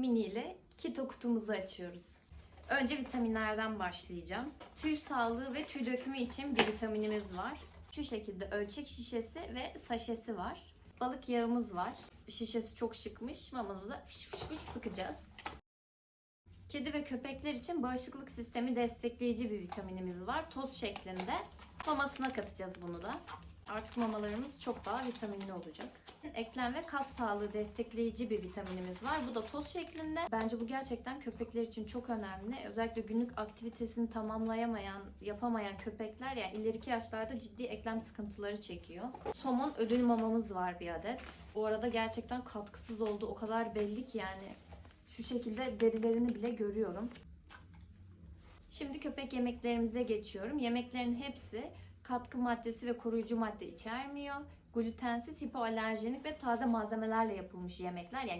Mini ile keto kutumuzu açıyoruz. Önce vitaminlerden başlayacağım. Tüy sağlığı ve tüy dökümü için bir vitaminimiz var. Şu şekilde ölçek şişesi ve saşesi var. Balık yağımız var. Şişesi çok şıkmış. Mamamıza fış fış fış sıkacağız. Kedi ve köpekler için bağışıklık sistemi destekleyici bir vitaminimiz var. Toz şeklinde. Mamasına katacağız bunu da. Artık mamalarımız çok daha vitaminli olacak. Eklem ve kas sağlığı destekleyici bir vitaminimiz var. Bu da toz şeklinde. Bence bu gerçekten köpekler için çok önemli. Özellikle günlük aktivitesini tamamlayamayan, yapamayan köpekler yani ileriki yaşlarda ciddi eklem sıkıntıları çekiyor. Somon ödül mamamız var bir adet. Bu arada gerçekten katkısız olduğu o kadar belli ki yani şu şekilde derilerini bile görüyorum. Şimdi köpek yemeklerimize geçiyorum. Yemeklerin hepsi katkı maddesi ve koruyucu madde içermiyor. Glutensiz, hipoalerjenik ve taze malzemelerle yapılmış yemekler. Yani